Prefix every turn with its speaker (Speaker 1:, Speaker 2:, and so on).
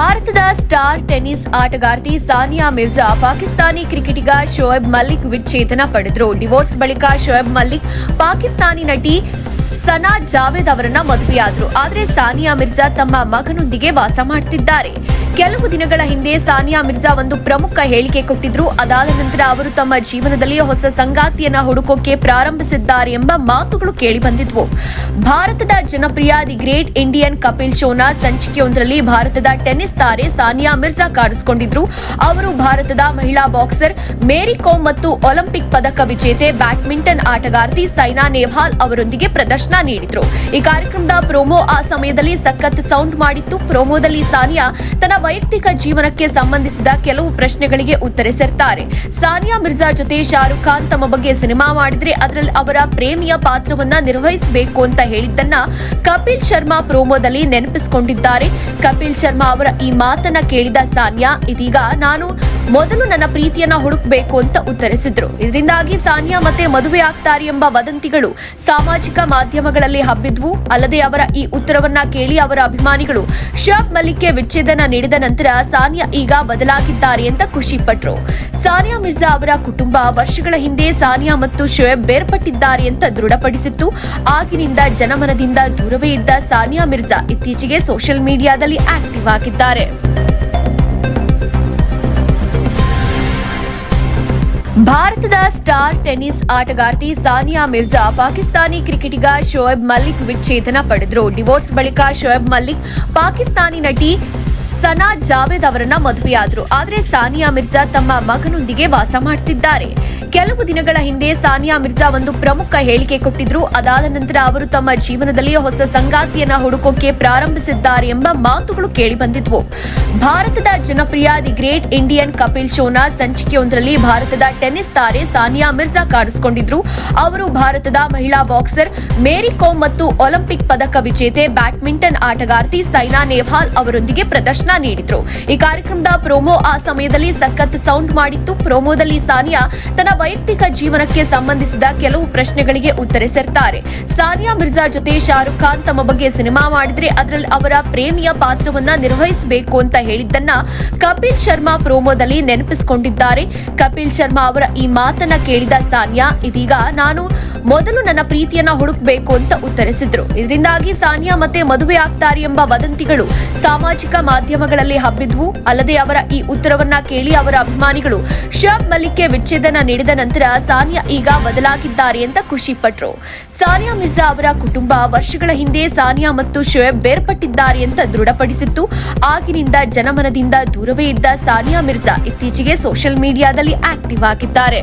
Speaker 1: ಭಾರತದ star tennis ಆಟಗಾರ್ತಿ ಸಾನಿಯಾ ಮಿರ್ಜಾ ಪಾಕಿಸ್ತಾನಿ ಕ್ರಿಕೆಟಿಗ ಶೋಯಬ್ ಮಲ್ಲಿಕ್ ವಿಚ್ಛೇದನ ಪಡೆದರು. ಡಿವೋರ್ಸ್ ಬಳಿಕ ಶೋಯಬ್ ಮಲ್ಲಿಕ್ ಪಾಕಿಸ್ತಾನಿ ನಟಿ ಸನಾ ಜಾವೇದ್ ಅವರನ್ನ ಮದುವೆಯಾದರು. ಆದರೆ ಸಾನಿಯಾ ಮಿರ್ಜಾ ತಮ್ಮ ಮಗನೊಂದಿಗೆ ವಾಸ ಮಾಡ್ತಿದ್ದಾರೆ. ಕೆಲವು ದಿನಗಳ ಹಿಂದೆ ಸಾನಿಯಾ ಮಿರ್ಜಾ ಒಂದು ಪ್ರಮುಖ ಹೇಳಿಕೆ ಕೊಟ್ಟಿದ್ರು. ಅದಾದ ನಂತರ ಅವರು ತಮ್ಮ ಜೀವನದಲ್ಲಿ ಹೊಸ ಸಂಗಾತಿಯನ್ನ ಹುಡುಕೋಕೆ ಪ್ರಾರಂಭಿಸಿದ್ದಾರೆ ಎಂಬ ಮಾತುಗಳು ಕೇಳಿ ಬಂದಿದ್ವು. ಭಾರತದ ಜನಪ್ರಿಯ ದಿ ಗ್ರೇಟ್ ಇಂಡಿಯನ್ ಕಪಿಲ್ ಶೋನ ಸಂಚಿಕೆಯೊಂದರಲ್ಲಿ ಭಾರತದ ಟೆನ್ನಿಸ್ ತಾರೆ ಸಾನಿಯಾ ಮಿರ್ಜಾ ಕಾಣಿಸಿಕೊಂಡಿದ್ರು. ಅವರು ಭಾರತದ ಮಹಿಳಾ ಬಾಕ್ಸರ್, ಮೇರಿ ಕೋಮ್ ಮತ್ತು ಒಲಿಂಪಿಕ್ ಪದಕ ವಿಜೇತೆ, ಬ್ಯಾಡ್ಮಿಂಟನ್ ಆಟಗಾರ್ತಿ ಸೈನಾ ನೆಹ್ವಾಲ್ ಅವರೊಂದಿಗೆ ಪ್ರದರ್ಶನ ನೀಡಿದ್ರು. ಈ ಕಾರ್ಯಕ್ರಮದ ಪ್ರೋಮೋ ಆ ಸಮಯದಲ್ಲಿ ಸಖತ್ ಸೌಂಡ್ ಮಾಡಿತ್ತು. ಪ್ರೋಮೋದಲ್ಲಿ ಸಾನಿಯಾ ತನ್ನ ವೈಯಕ್ತಿಕ ಜೀವನಕ್ಕೆ ಸಂಬಂಧಿಸಿದ ಕೆಲವು ಪ್ರಶ್ನೆಗಳಿಗೆ ಉತ್ತರಿಸಿರ್ತಾರೆ ಸಾನಿಯಾ ಮಿರ್ಜಾ ಜೊತೆ ಶಾರುಖ್ ಖಾನ್ ತಮ್ಮ ಬಗ್ಗೆ ಸಿನಿಮಾ ಮಾಡಿದ್ರೆ ಅದರಲ್ಲಿ ಅವರ ಪ್ರೇಮಿಯ ಪಾತ್ರವನ್ನ ನಿರ್ವಹಿಸಬೇಕು ಅಂತ ಹೇಳಿದ್ದನ್ನ ಕಪಿಲ್ ಶರ್ಮಾ ಪ್ರೋಮೋದಲ್ಲಿ ನೆನಪಿಸಿಕೊಂಡಿದ್ದಾರೆ. ಕಪಿಲ್ ಶರ್ಮಾ ಅವರ ಈ ಮಾತನ್ನ ಕೇಳಿದ ಸಾನಿಯಾ, ಇದೀಗ ನಾನು ಮೊದಲು ನನ್ನ ಪ್ರೀತಿಯನ್ನ ಹುಡುಕ್ಬೇಕು ಅಂತ ಉತ್ತರಿಸಿದ್ರು. ಇದರಿಂದಾಗಿ ಸಾನಿಯಾ ಮತ್ತೆ ಮದುವೆ ಆಗ್ತಾರೆ ಎಂಬ ವದಂತಿಗಳು ಸಾಮಾಜಿಕ ಮಾಧ್ಯಮಗಳಲ್ಲಿ ಹಬ್ಬಿದ್ವು. ಅಲ್ಲದೆ ಅವರ ಈ ಉತ್ತರವನ್ನ ಕೇಳಿ ಅವರ ಅಭಿಮಾನಿಗಳು ಶಬ್ ಮಲ್ಲಿಕ್ಗೆ ವಿಚ್ಛೇದನ ನೀಡಿದ ನಂತರ ಸಾನಿಯಾ ಈಗ ಬದಲಾಗಿದ್ದಾರೆ ಅಂತ ಖುಷಿ ಸಾನಿಯಾ ಮಿರ್ಜಾ ಅವರ ಕುಟುಂಬ ವರ್ಷಗಳ ಹಿಂದೆ ಸಾನಿಯಾ ಮತ್ತು ಶೋಯಬ್ ಬೇರ್ಪಟ್ಟಿದ್ದಾರೆ ಅಂತ ದೃಢಪಡಿಸಿತ್ತು. ಆಗಿನಿಂದ ಜನಮನದಿಂದ ದೂರವೇ ಇದ್ದ ಸಾನಿಯಾ ಮಿರ್ಜಾ ಇತ್ತೀಚೆಗೆ ಸೋಷಿಯಲ್ ಮೀಡಿಯಾದಲ್ಲಿ ಆಕ್ಟಿವ್ ಆಗಿದ್ದಾರೆ. ಭಾರತದ ಸ್ಟಾರ್ ಟೆನಿಸ್ ಆಟಗಾರ್ತಿ ಸಾನಿಯಾ ಮಿರ್ಜಾ ಪಾಕಿಸ್ತಾನಿ ಕ್ರಿಕೆಟಿಗ ಶೋಯಬ್ ಮಲ್ಲಿಕ್ ವಿಚ್ಛೇದನ ಪಡೆದರು. ಡಿವೋರ್ಸ್ ಬಳಿಕ ಶೋಯಬ್ ಮಲ್ಲಿಕ್ ಪಾಕಿಸ್ತಾನಿ ನಟಿ ಸನಾ ಜಾವೇದ್ ಅವರನ್ನ ಮದುವೆಯಾದ್ರು. ಆದರೆ ಸಾನಿಯಾ ಮಿರ್ಜಾ ತಮ್ಮ ಮಗನೊಂದಿಗೆ ವಾಸ ಮಾಡ್ತಿದ್ದಾರೆ. ಕೆಲವು ದಿನಗಳ ಹಿಂದೆ ಸಾನಿಯಾ ಮಿರ್ಜಾ ಒಂದು ಪ್ರಮುಖ ಹೇಳಿಕೆ ಕೊಟ್ಟಿದ್ರು. ಅದಾದ ನಂತರ ಅವರು ತಮ್ಮ ಜೀವನದಲ್ಲಿ ಹೊಸ ಸಂಗಾತಿಯನ್ನ ಹುಡುಕೋಕೆ ಪ್ರಾರಂಭಿಸಿದ್ದಾರೆ ಎಂಬ ಮಾತುಗಳು ಕೇಳಿಬಂದಿದ್ವು ಭಾರತದ ಜನಪ್ರಿಯ ದಿ ಗ್ರೇಟ್ ಇಂಡಿಯನ್ ಕಪಿಲ್ ಶೋನ ಸಂಚಿಕೆಯೊಂದರಲ್ಲಿ ಭಾರತದ ಟೆನ್ನಿಸ್ ತಾರೆ ಸಾನಿಯಾ ಮಿರ್ಜಾ ಕಾಣಿಸಿಕೊಂಡಿದ್ರು. ಅವರು ಭಾರತದ ಮಹಿಳಾ ಬಾಕ್ಸರ್, ಮೇರಿ ಕೋಮ್ ಮತ್ತು ಒಲಿಂಪಿಕ್ ಪದಕ ವಿಜೇತೆ, ಬ್ಯಾಡ್ಮಿಂಟನ್ ಆಟಗಾರ್ತಿ ಸೈನಾ ನೆಹ್ವಾಲ್ ಅವರೊಂದಿಗೆ ಪ್ರದರ್ಶನ ನೀಡಿದ್ರು. ಈ ಕಾರ್ಯಕ್ರಮದ ಪ್ರೋಮೋ ಆ ಸಮಯದಲ್ಲಿ ಸಖತ್ ಸೌಂಡ್ ಮಾಡಿತ್ತು. ಪ್ರೋಮೋದಲ್ಲಿ ಸಾನಿಯಾ ತನ್ನ ವೈಯಕ್ತಿಕ ಜೀವನಕ್ಕೆ ಸಂಬಂಧಿಸಿದ ಕೆಲವು ಪ್ರಶ್ನೆಗಳಿಗೆ ಉತ್ತರಿಸಿರ್ತಾರೆ ಸಾನಿಯಾ ಮಿರ್ಜಾ ಜೊತೆ ಶಾರುಖ್ ಖಾನ್ ತಮ್ಮ ಬಗ್ಗೆ ಸಿನಿಮಾ ಮಾಡಿದ್ರೆ ಅದರಲ್ಲಿ ಅವರ ಪ್ರೇಮಿಯ ಪಾತ್ರವನ್ನ ನಿರ್ವಹಿಸಬೇಕು ಅಂತ ಹೇಳಿದ್ದನ್ನ ಕಪಿಲ್ ಶರ್ಮಾ ಪ್ರೋಮೋದಲ್ಲಿ ನೆನಪಿಸಿಕೊಂಡಿದ್ದಾರೆ. ಕಪಿಲ್ ಶರ್ಮಾ ಅವರ ಈ ಮಾತನ್ನ ಕೇಳಿದ ಸಾನಿಯಾ, ಇದೀಗ ನಾನು ಮೊದಲು ನನ್ನ ಪ್ರೀತಿಯನ್ನ ಹುಡುಕ್ಬೇಕು ಅಂತ ಉತ್ತರಿಸಿದ್ರು. ಇದರಿಂದಾಗಿ ಸಾನಿಯಾ ಮತ್ತೆ ಮದುವೆ ಆಗ್ತಾರೆ ಎಂಬ ವದಂತಿಗಳು ಸಾಮಾಜಿಕ ಮಾಧ್ಯಮಗಳಲ್ಲಿ ಹಬ್ಬಿದ್ವು. ಅಲ್ಲದೆ ಅವರ ಈ ಉತ್ತರವನ್ನ ಕೇಳಿ ಅವರ ಅಭಿಮಾನಿಗಳು ಶಬ್ ಮಲ್ಲಿಕ್ಗೆ ವಿಚ್ಛೇದನ ನೀಡಿದ ನಂತರ ಸಾನಿಯಾ ಈಗ ಬದಲಾಗಿದ್ದಾರೆ ಅಂತ ಖುಷಿ ಪಟ್ರು ಸಾನಿಯಾ ಮಿರ್ಜಾ ಅವರ ಕುಟುಂಬ ವರ್ಷಗಳ ಹಿಂದೆ ಸಾನಿಯಾ ಮತ್ತು ಶೋಯಬ್ ಬೇರ್ಪಟ್ಟಿದ್ದಾರೆ ಅಂತ ದೃಢಪಡಿಸಿತ್ತು. ಆಗಿನಿಂದ ಜನಮನದಿಂದ ದೂರವೇ ಇದ್ದ ಸಾನಿಯಾ ಮಿರ್ಜಾ ಇತ್ತೀಚೆಗೆ ಸೋಷಿಯಲ್ ಮೀಡಿಯಾದಲ್ಲಿ ಆಕ್ಟಿವ್ ಆಗಿದ್ದಾರೆ.